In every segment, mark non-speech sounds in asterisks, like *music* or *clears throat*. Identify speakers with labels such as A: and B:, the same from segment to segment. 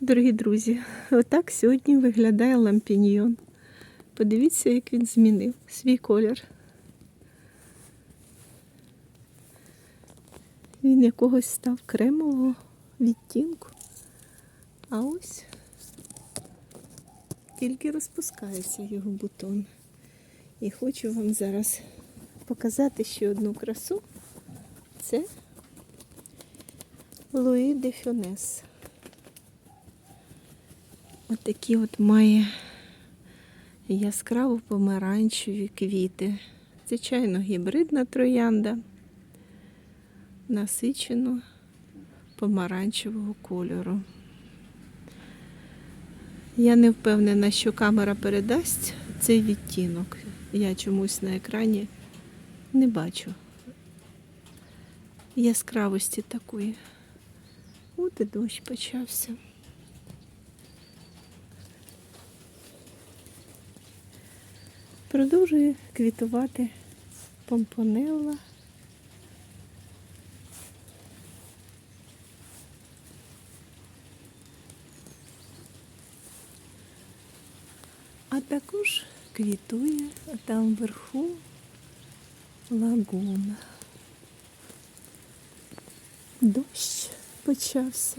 A: Дорогі друзі, отак сьогодні виглядає лампіньйон. Подивіться, як він змінив свій колір. Він якогось став кремового відтінку. А ось тільки розпускається його бутон. І хочу вам зараз показати ще одну красу. Це Луї де Фюнес. Ось такі от має яскраво помаранчеві квіти. Звичайно, гібридна троянда насичено помаранчевого кольору. Я не впевнена, що камера передасть цей відтінок. Я чомусь на екрані не бачу яскравості такої. От і дощ почався. Продовжує квітувати помпонелла. А також квітує там вверху лагуна. Дощ почався.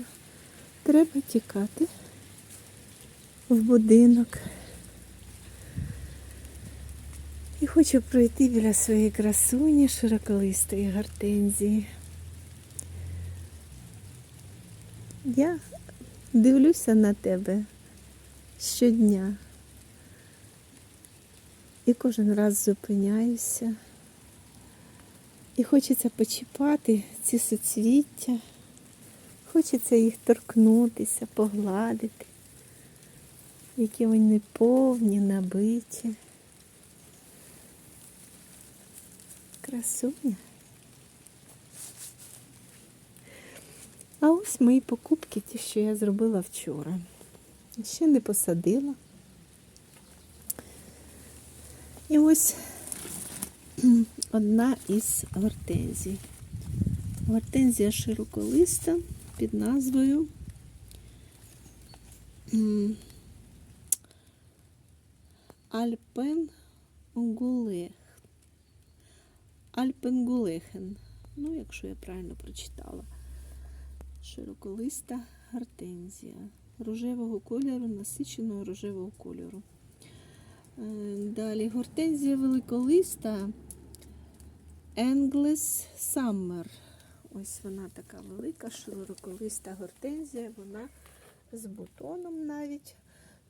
A: Треба тікати в будинок. І хочу пройти біля своєї красуні широколистої гортензії. Я дивлюся на тебе щодня. І кожен раз зупиняюся. І хочеться почіпати ці суцвіття. Хочеться їх торкнутися, погладити, які вони повні, набиті. Красуня. А ось мої покупки, ті, що я зробила вчора. Ще не посадила. І ось одна із гортензій. Гортензія широколиста під назвою Альпен Гулех. Альпенгулехен. Ну, якщо я правильно прочитала. Широколиста гортензія. Рожевого кольору, насиченого рожевого кольору. Е, Далі гортензія великолиста English Summer. Ось вона така велика, широколиста гортензія, вона з бутоном навіть.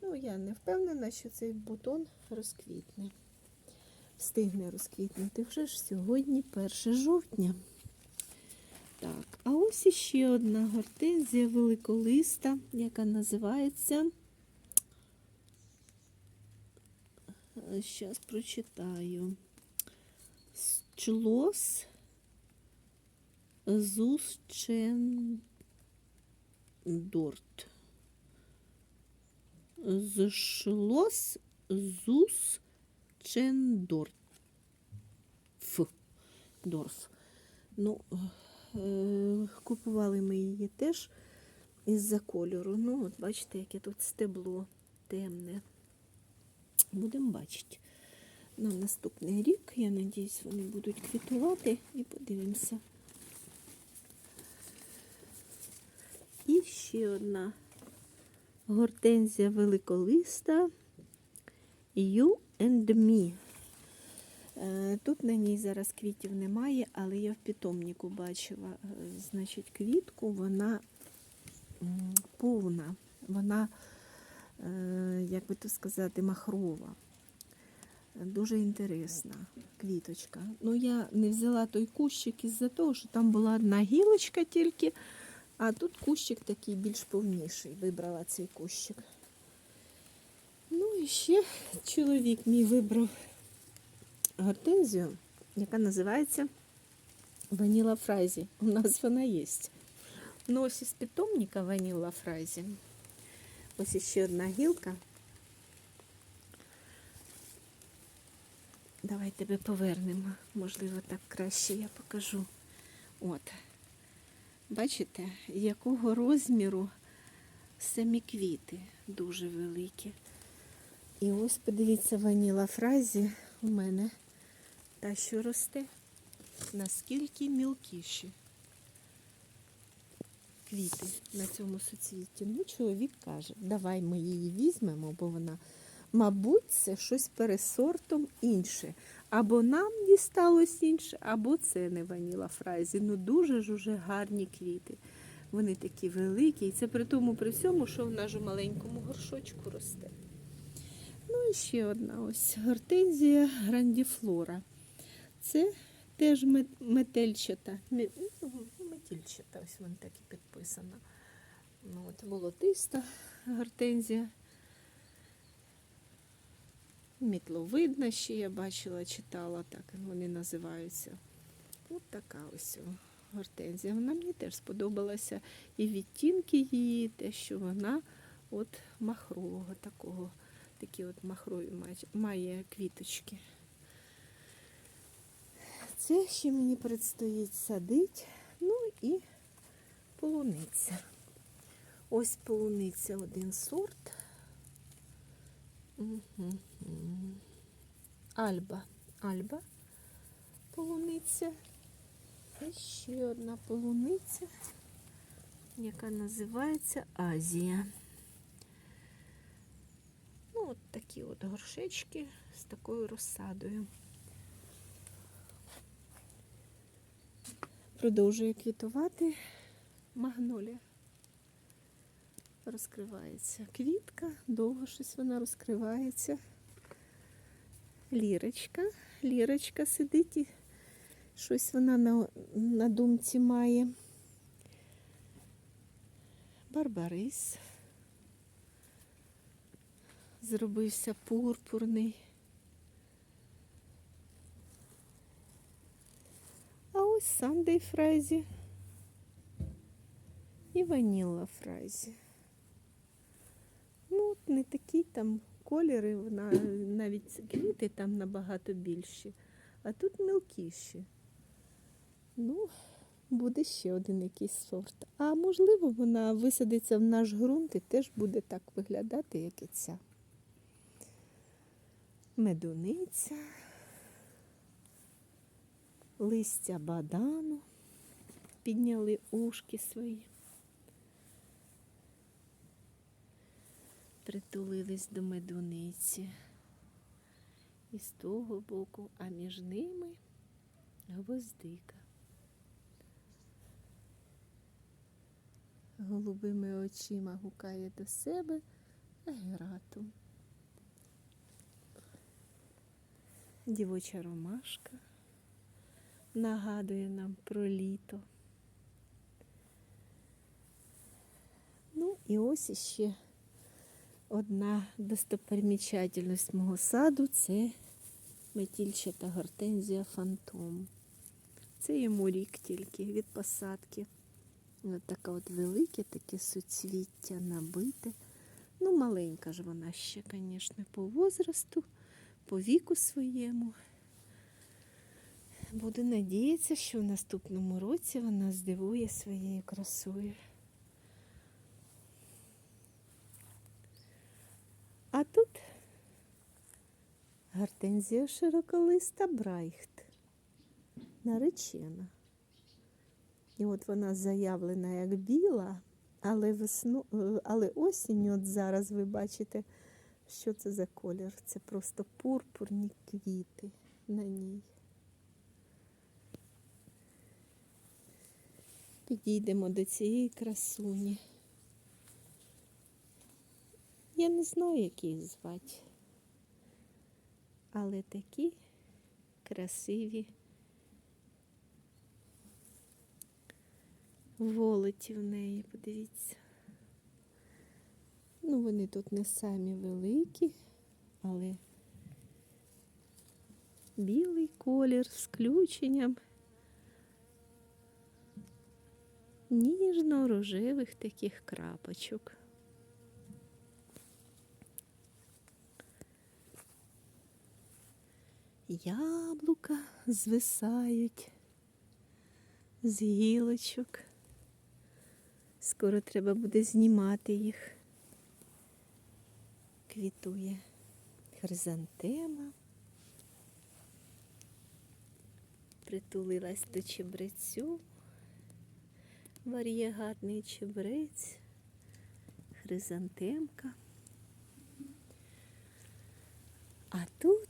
A: Ну, я не впевнена, що цей бутон розквітне. Встигне розквітнути вже ж сьогодні 1 жовтня. Так, а ось іще одна гортензія великолиста, яка називається. Зараз прочитаю. Члос Зусчендорт. Зшлос Зусчендорт. Дорф. Ну, е, купували ми її теж із-за кольору. Ну, от бачите, яке тут стебло темне. Будемо бачити. На наступний рік, я надіюсь, вони будуть квітувати і подивимося. І ще одна гортензія великолиста You and Me. Е, Тут на ній зараз квітів немає, але я в питомнику бачила, е, значить, квітку, вона повна, вона, е, як би то сказати, махрова. Дуже інтересна квіточка. Ну, я не взяла той кущик із-за того, що там була одна гілочка тільки, а тут кущик такий більш повніший. Вибрала цей кущик. І ще чоловік мій вибрав гортензію, яка називається Ваніла Фрайзі. У нас вона є. Ну, ось із питомника Ваніла Фрайзі. Ось ще одна гілка. Давай тебе повернемо. Можливо, так краще я покажу. От. Бачите, якого розміру самі квіти дуже великі. І ось подивіться, ваніла фразі у мене та, що росте, наскільки мілкіші квіти на цьому суцвітті. Ну, чоловік каже, давай ми її візьмемо, бо вона, мабуть, це щось пересортом інше. Або нам дісталось інше, або це не ваніла фразі. Ну дуже ж уже гарні квіти. Вони такі великі, і це при тому при всьому, що в нас маленькому горшочку росте. І ще одна ось гортензія грандіфлора. Це теж мет- метельчата. Метільчата, ось вона так і підписана. Ну, от волотиста гортензія. Мітловидна ще я бачила, читала, так вони називаються. От така ось гортензія. Вона мені теж сподобалася. І відтінки її, те, що вона от махрового такого, такі от махрові має- квіточки. Це ще мені предстоїть садити. Ну і полуниця. Ось полуниця один сорт. Альба. Альба. Полуниця. І ще одна полуниця, яка називається Азія. От такі от горшечки з такою розсадою. Продовжує квітувати магнолія. Розкривається квітка, довго щось вона розкривається. Лірочка. Лірочка сидить і щось вона на, на думці має. Барбарис. Зробився пурпурний. А ось Сандей Фрайзі і Ваніла Фрайзі. Ну, от не такі там кольори, навіть квіти там набагато більші, а тут мілкіші. Ну, буде ще один якийсь сорт. А можливо, вона висадиться в наш ґрунт і теж буде так виглядати, як і ця. Медуниця, листя бадану, підняли ушки свої. Притулились до медуниці. І з того боку, а між ними гвоздика. Голубими очима гукає до себе агератум. Дівоча ромашка нагадує нам про літо. Ну і ось іще одна достопримічательність мого саду це метільчата гортензія фантом. Це йому рік тільки від посадки. Ось така от велике таке суцвіття набите. Ну, маленька ж вона ще, звісно, по возрасту, по віку своєму. Буду надіятися, що в наступному році вона здивує своєю красою. А тут гортензія широколиста Брайхт. Наречена. І от вона заявлена як біла, але весну, але осінь, от зараз ви бачите, що це за колір. Це просто пурпурні квіти на ній. Підійдемо до цієї красуні. Я не знаю, як їх звати, але такі красиві волоті в неї, подивіться. Ну, вони тут не самі великі, але білий колір з включенням ніжно-рожевих таких крапочок. Яблука звисають з гілочок Скоро треба буде знімати їх. Квітує хризантема. Притулилась до чебрецю. Варієгатний чебрець, хризантемка. А тут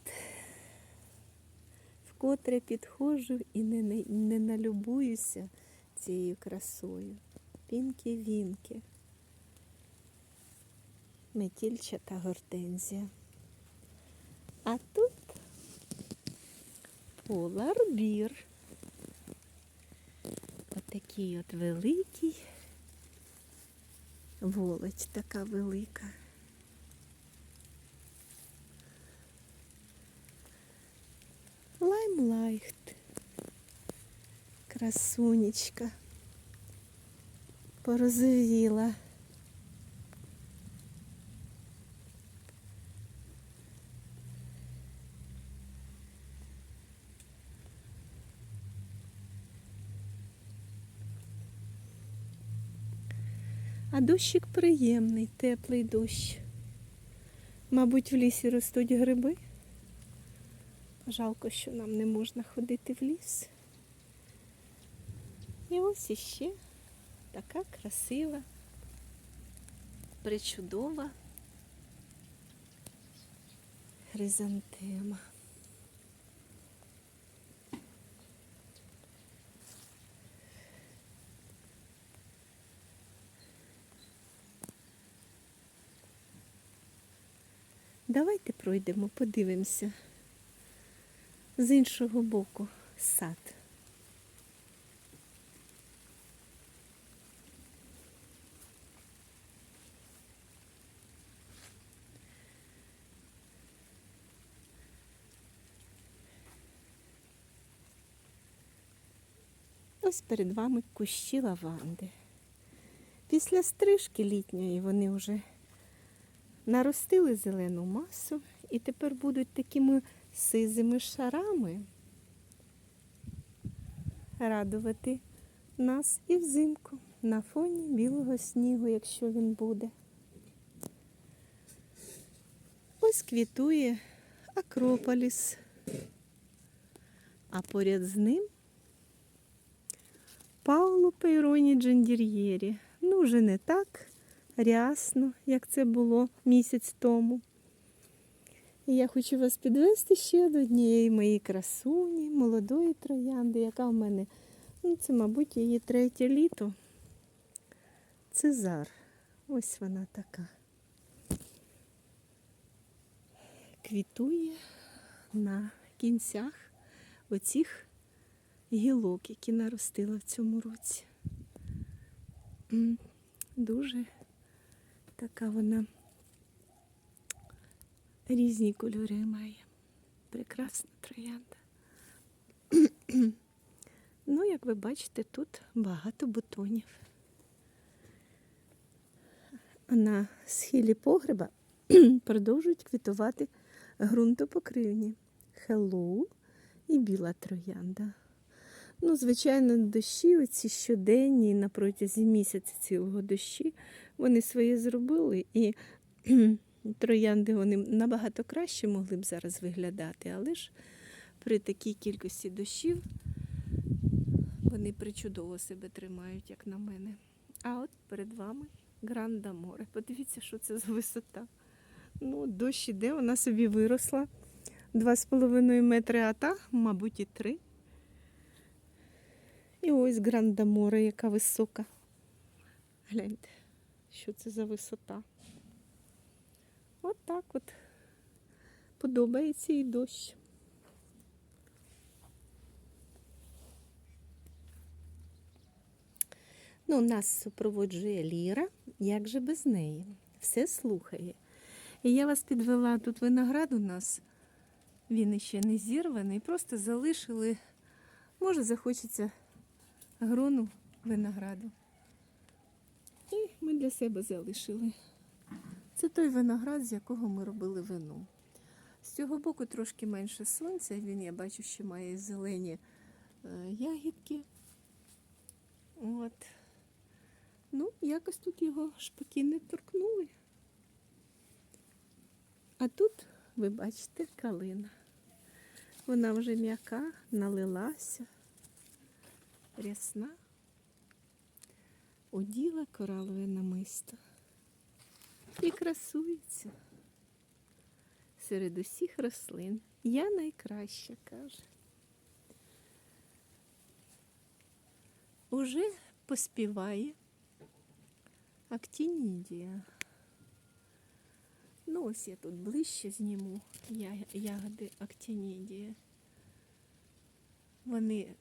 A: вкотре підходжу і не, не, не налюбуюся цією красою. Пінки-вінки. Метільчата гортензія. А тут поларбір. Отакий от великий. Волоч така велика. Лаймлайхт. Красунечка. Порозовіла. А дощик приємний, теплий дощ. Мабуть, в лісі ростуть гриби. Жалко, що нам не можна ходити в ліс. І ось іще така красива, причудова хризантема. Давайте пройдемо, подивимося з іншого боку сад. Ось перед вами кущі лаванди. Після стрижки літньої вони вже наростили зелену масу і тепер будуть такими сизими шарами радувати нас і взимку на фоні білого снігу, якщо він буде. Ось квітує Акрополіс, а поряд з ним Пауло Пейроні Джендір'єрі. Ну, вже не так рясно, як це було місяць тому. І я хочу вас підвести ще до однієї моєї красуні, молодої троянди, яка в мене, ну це, мабуть, її третє літо. Цезар. Ось вона така. Квітує на кінцях оцих гілок, які наростила в цьому році. Дуже така вона різні кольори має. Прекрасна троянда. *clears throat* ну, як ви бачите, тут багато бутонів. А на схилі погреба *clears throat* продовжують квітувати ґрунтопокривні. Hello і біла троянда. Ну, звичайно, дощі, оці щоденні на протязі місяця цілого дощі, вони своє зробили, і *clears throat* троянди вони набагато краще могли б зараз виглядати, але ж при такій кількості дощів вони причудово себе тримають, як на мене. А от перед вами Гранда море. Подивіться, що це за висота. Ну, дощ іде, вона собі виросла. Два з половиною метри, а та, мабуть, і три. І ось Гранда море, яка висока. Гляньте, що це за висота. От так от подобається і дощ. Ну, нас супроводжує Ліра, як же без неї. Все слухає. І я вас підвела тут виноград у нас. Він іще не зірваний, просто залишили. Може, захочеться грону винограду. Ми для себе залишили. Це той виноград, з якого ми робили вино. З цього боку трошки менше сонця. Він, я бачу, що має зелені е, ягідки. От. Ну, якось тут його шпаки не торкнули. А тут, ви бачите, калина. Вона вже м'яка, налилася, рясна. Уділа коралове намисто. І красується серед усіх рослин. Я найкраща, каже. Уже поспіває актінідія. Ну, ось я тут ближче зніму ягоди актінідії. Вони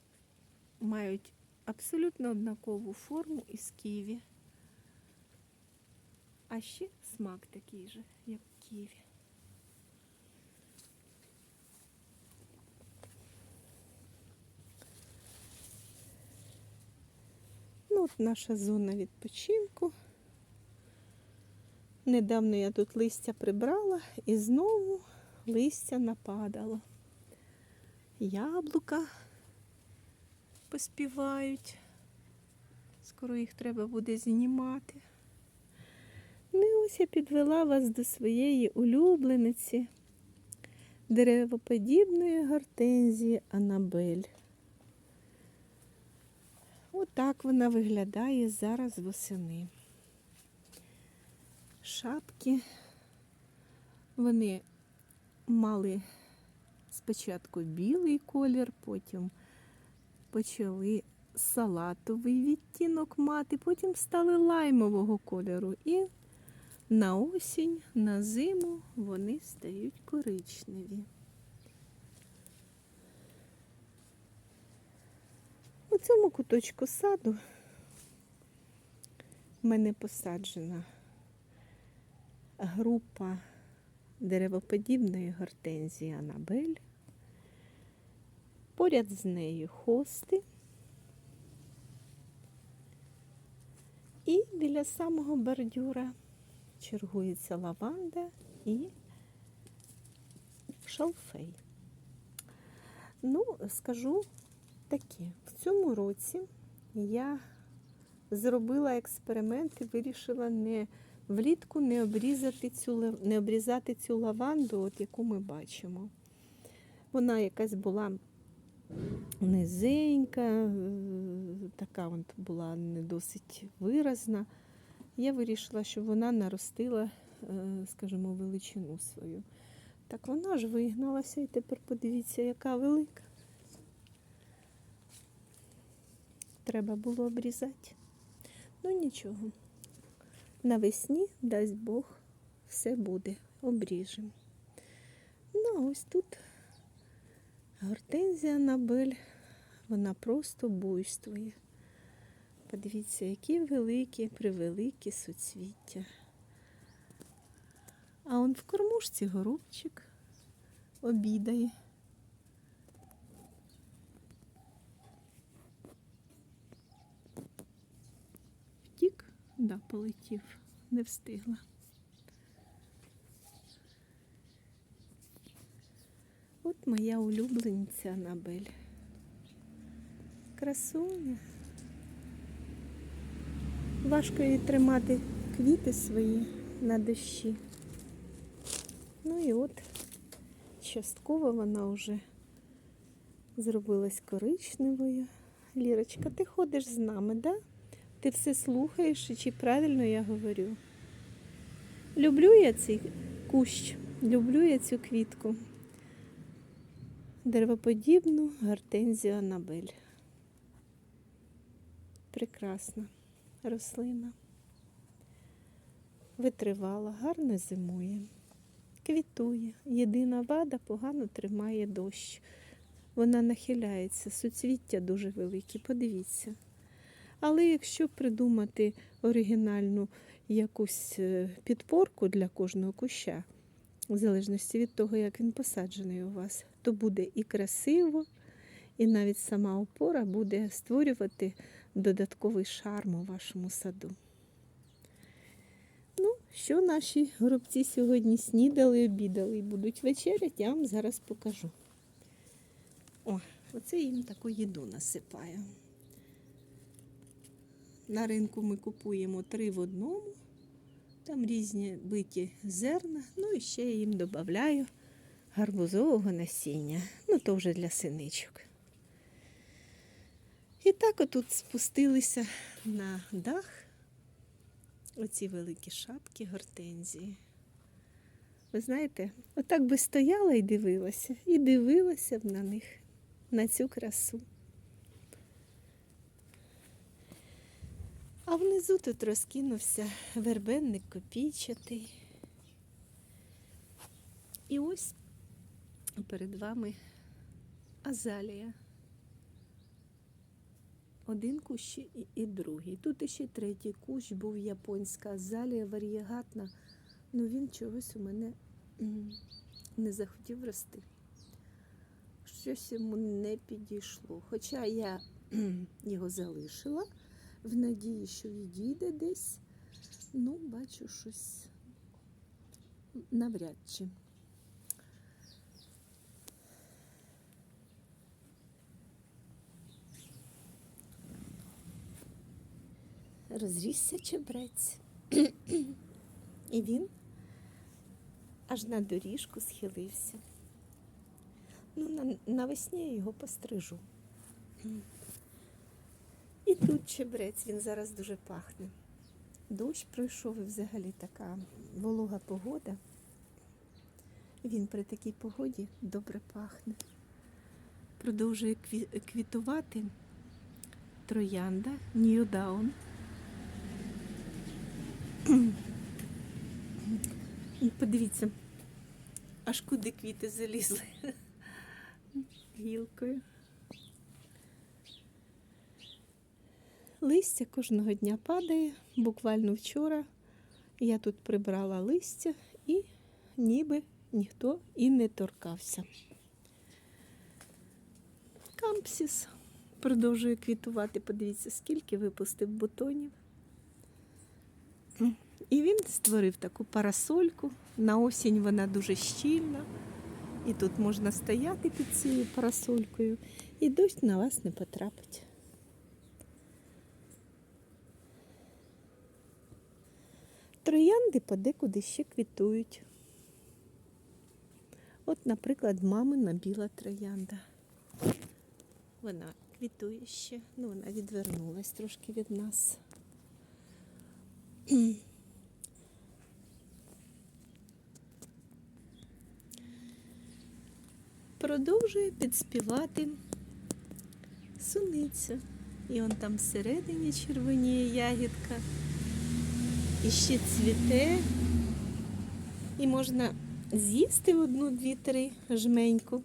A: мають абсолютно однакову форму із ківі. А ще смак такий же, як ківі. Ну, от наша зона відпочинку. Недавно я тут листя прибрала і знову листя нападало. Яблука поспівають. Скоро їх треба буде знімати. Ну ось я підвела вас до своєї улюблениці деревоподібної гортензії Анабель. Отак вона виглядає зараз восени. Шапки вони мали спочатку білий колір, потім почали салатовий відтінок мати, потім стали лаймового кольору. І на осінь, на зиму вони стають коричневі. У цьому куточку саду в мене посаджена група деревоподібної гортензії Анабель. Поряд з нею хости. І біля самого бордюра чергується лаванда і шалфей. Ну, скажу таке, в цьому році я зробила експеримент і вирішила не влітку не обрізати цю, не обрізати цю лаванду, от яку ми бачимо. Вона якась була низенька, е, така от була не досить виразна. Я вирішила, що вона наростила, е, скажімо, величину свою. Так вона ж вигналася і тепер подивіться, яка велика. Треба було обрізати. Ну нічого. Навесні, дасть Бог, все буде. Обріжемо. Ну, а ось тут гортензія Анабель, вона просто буйствує. Подивіться, які великі, превеликі суцвіття. А он в кормушці горобчик обідає. Втік, да, полетів, не встигла. Моя улюблениця Анабель. Красуня. Важко їй тримати квіти свої на дощі. Ну і от частково вона вже зробилась коричневою. Лірочка, ти ходиш з нами, да? Ти все слухаєш, чи правильно я говорю? Люблю я цей кущ, люблю я цю квітку. Деревоподібну гортензію Анабель. Прекрасна рослина. Витривала, гарно зимує, квітує. Єдина вада погано тримає дощ. Вона нахиляється, суцвіття дуже великі, подивіться. Але якщо придумати оригінальну якусь е, підпорку для кожного куща, в залежності від того, як він посаджений у вас, то буде і красиво, і навіть сама опора буде створювати додатковий шарм у вашому саду. Ну, що наші горобці сьогодні снідали, обідали і будуть вечеряти, я вам зараз покажу. О, оце їм таку їду насипаю. На ринку ми купуємо три в одному. Там різні биті зерна. Ну і ще я їм додаю гарбузового насіння. Ну, то вже для синичок. І так отут спустилися на дах оці великі шапки гортензії. Ви знаєте, отак би стояла і дивилася, і дивилася б на них, на цю красу. А внизу тут розкинувся вербенник копійчатий. І ось перед вами азалія. Один кущ і, і другий. Тут іще третій кущ був японська азалія варієгатна. Ну він чогось у мене не захотів рости. Щось йому не підійшло. Хоча я його залишила в надії, що відійде десь. Ну, бачу щось навряд чи. Розрісся чебрець. *clears throat* І він аж на доріжку схилився. Ну, навесні я його пострижу. І тут чебрець, він зараз дуже пахне. Дощ пройшов і взагалі така волога погода. Він при такій погоді добре пахне. Продовжує квітувати троянда Ньюдаун. Подивіться, аж куди квіти залізли гілкою. Листя кожного дня падає. Буквально вчора я тут прибрала листя і ніби ніхто і не торкався. Кампсіс продовжує квітувати. Подивіться, скільки випустив бутонів. І він створив таку парасольку. На осінь вона дуже щільна. І тут можна стояти під цією парасолькою, і дощ на вас не потрапить. Троянди подекуди ще квітують. От, наприклад, мамина біла троянда. Вона квітує ще, ну вона відвернулась трошки від нас. Продовжує підспівати суниця. І он там всередині червоніє ягідка. І ще цвіте. І можна з'їсти одну, дві, три жменьку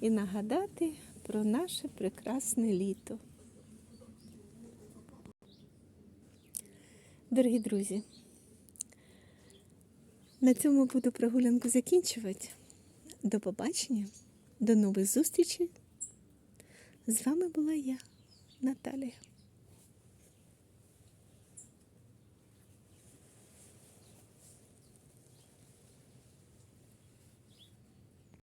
A: і нагадати про наше прекрасне літо. Дорогі друзі, на цьому буду прогулянку закінчувати. До побачення, до нових зустрічей. З вами була я, Наталія.